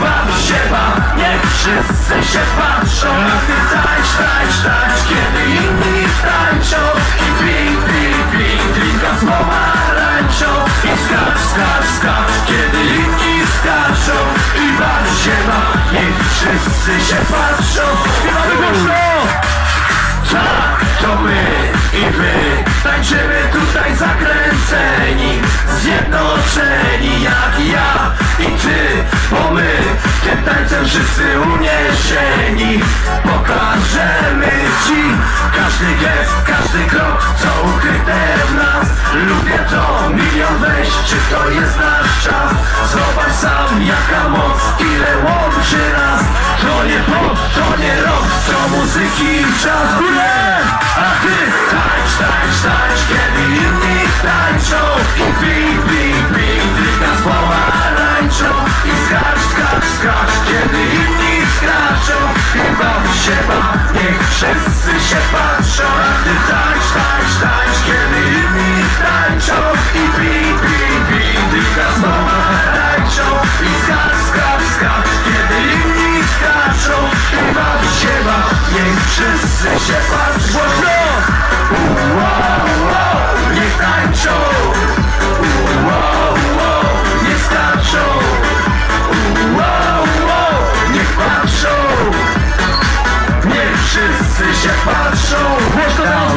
baw się baw Niech wszyscy się patrzą. A ty tańcz, tańcz, tańcz Kiedy inni tańczą. I pij, pij, pij Drinka z pomarańczą I skacz, skacz, skacz Kiedy inni skaczą. I baw się baw Niech wszyscy się patrzą. Śpiewamy głośno! Tak, to my i wy Tańczymy tym tańcem wszyscy uniesieni Pokażemy ci każdy gest, każdy krok Co ukryte w nas Lubię to, milion weź Czy to jest nasz czas? Zobacz sam jaka moc Ile łączy nas To nie pop, to nie rock To muzyki czas Górę! Się patrzą A ty tańcz, tańcz, tańcz Kiedy inni tańczą. I pij, pij, pij Drinka z pomarańczą I skacz, skacz, skacz Kiedy inni skaczą. I baw się baw Niech wszyscy się patrzą Wszyscy się patrzą. Głośno na